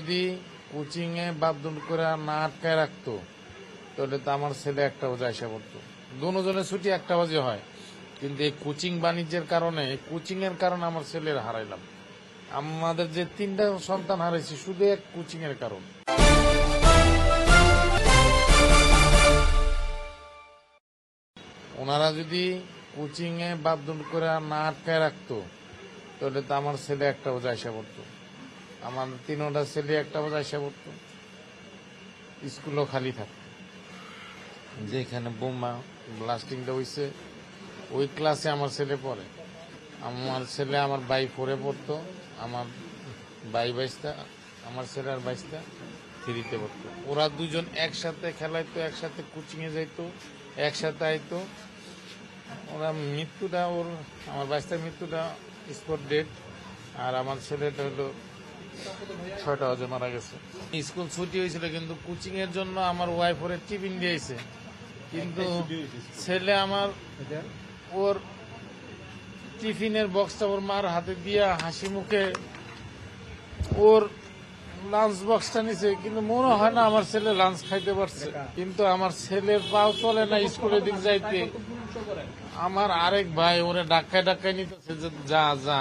যদি কোচিং এ বাধ্যন করে না আটকায় রাখতো, তাহলে তো আমার ছেলে একটা বাজে আসা পড়তো। দুজনের ছুটি একটা বাজে হয়। কিন্তু এই কোচিং বাণিজ্যের কারণে কোচিং এর কারণে আমার ছেলের হারাইলাম। আমাদের যে তিনটা সন্তান হারাইছি, শুধু এক কোচিং এর কারণ। ওনারা যদি কোচিং এ বাধ্যন করে না আটকায় রাখতো, তাহলে তো আমার ছেলে একটা বাজে আসা পড়তো। আমার তিনটা ছেলে, একটা বাজে আসা পড়তো স্কুলও খালি থাকতো যেখানে বোমা ব্লাস্টিংটা হইছে, ওই ক্লাসে আমার ছেলে পড়ে। আমার ছেলে আমার বাই ফোরে পড়তো, আমার বাই বাইশটা, আমার ছেলে আর বাইশটা থ্রিতে পড়তো। ওরা দুজন একসাথে খেলাইতো, একসাথে কোচিংয়ে যাইতো, একসাথে আইতো। ওরা মৃত্যুটা ওর, আমার বাইশটার মৃত্যুটা স্পট ডেট আর আমার ছেলেটা হলো ছয়টা বাজে, মারা গেছে। স্কুল ছুটি হয়েছিল, কিন্তু কোচিং এর জন্য আমার ওয়াইফ ওরে টিফিন দিয়েছে। কিন্তু ছেলে আমার ওর টিফিনের বক্সটা ওর মার হাতে দিয়া হাসি মুখে ওর লাঞ্চ বক্সটা নিছে, কিন্তু মনে হয় না আমার ছেলে লাঞ্চ খাইতে পারছে। কিন্তু আমার ছেলের পাও চলে না স্কুলের দিক যাইতে। আমার আরেক ভাই ওরে ডাক্কায় ডাক্কায় নিতেছে যা যা।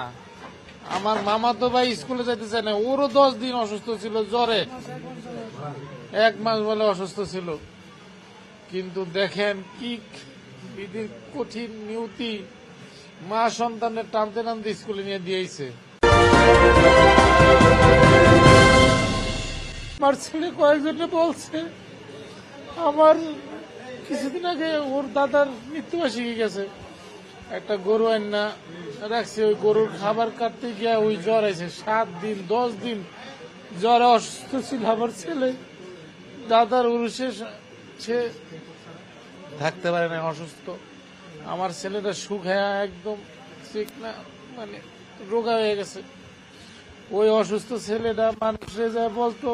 আমার মামা তো ভাই স্কুলে যাইতে চায় না, ওরও দশ দিন অসুস্থ ছিল জ্বরে। এক মাস বলে অসুস্থ ছিল। কিন্তু দেখেন কি বিধির কঠিন নিয়তি মা সন্তানের টানতে টানতে স্কুলে নিয়ে দিয়েছে। আমার ছেলে কয়েকজনে বলছে, আমার কিছুদিন আগে ওর দাদার মৃত্যুবার্ষিকী গেছে। একটা গরু আন্না রাখছে ওই গরুর খাবার কাটতে গিয়া ওই জ্বর আছে সাত দিন, দশ দিন জ্বরে অসুস্থ ছিল আমার ছেলে। দাদার উরুষে সে থাকতে পারে না, অসুস্থ। আমার ছেলেটা সুখায়া একদম ঠিক না মানে রোগা হয়ে গেছে। ওই অসুস্থ ছেলেটা মানুষে যায় বলতো,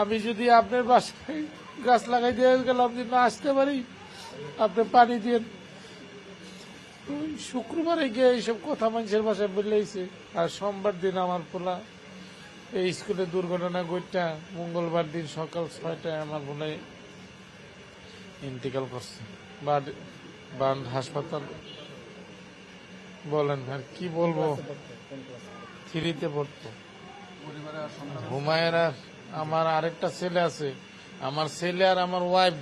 আমি যদি আপনার বাসায় গাছ লাগাই দিয়ে গেলাম যে না আসতে পারি, আপনি পানি দিয়ে ওই শুক্রবারে গিয়ে এইসব কথা মানুষের বাসায় বললেইছে আর সোমবার দিন আমার পোলা এই স্কুলে দুর্ঘটনা ঘটটা মঙ্গলবার দিন সকাল ছয়টায় আমার বলে ইন্তিকাল করছে। বান্ড হাসপাতাল বলেন আর কি বলব? থ্রিতে পড়তো। হুমায়ের আর আমার আরেকটা ছেলে আছে। আমার ছেলে আর আমার ওয়াইফ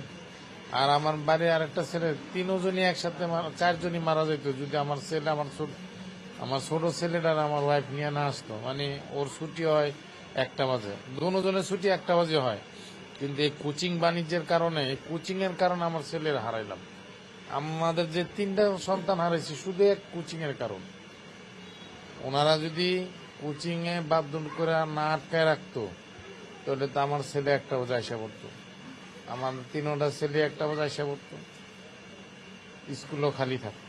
আর আমার বাড়ি আরেকটা ছেলে, তিনজনই একসাথে চারজনই মারা যেত যদি আমার ছেলে, আমার আমার ছোট ছেলেটা আর আমার ওয়াইফ নিয়ে না আসতো মানে ওর ছুটি হয় একটা বাজে। দুজনের ছুটি একটা বাজে হয়। কিন্তু এই কোচিং বাণিজ্যের কারণে কোচিং এর কারণে আমার ছেলের হারাইলাম। আমাদের যে তিনটা সন্তান হারাইছি, শুধু এক কোচিং এর কারণ। ওনারা যদি কোচিং এ বাধ্যন করে না আটকায় রাখতো, তাহলে তো আমার ছেলে একটা বাজে আসা পড়তো। আমার তিনটা ছেলে একটা বাজে আসা পড়তো। স্কুলও খালি থাকতো।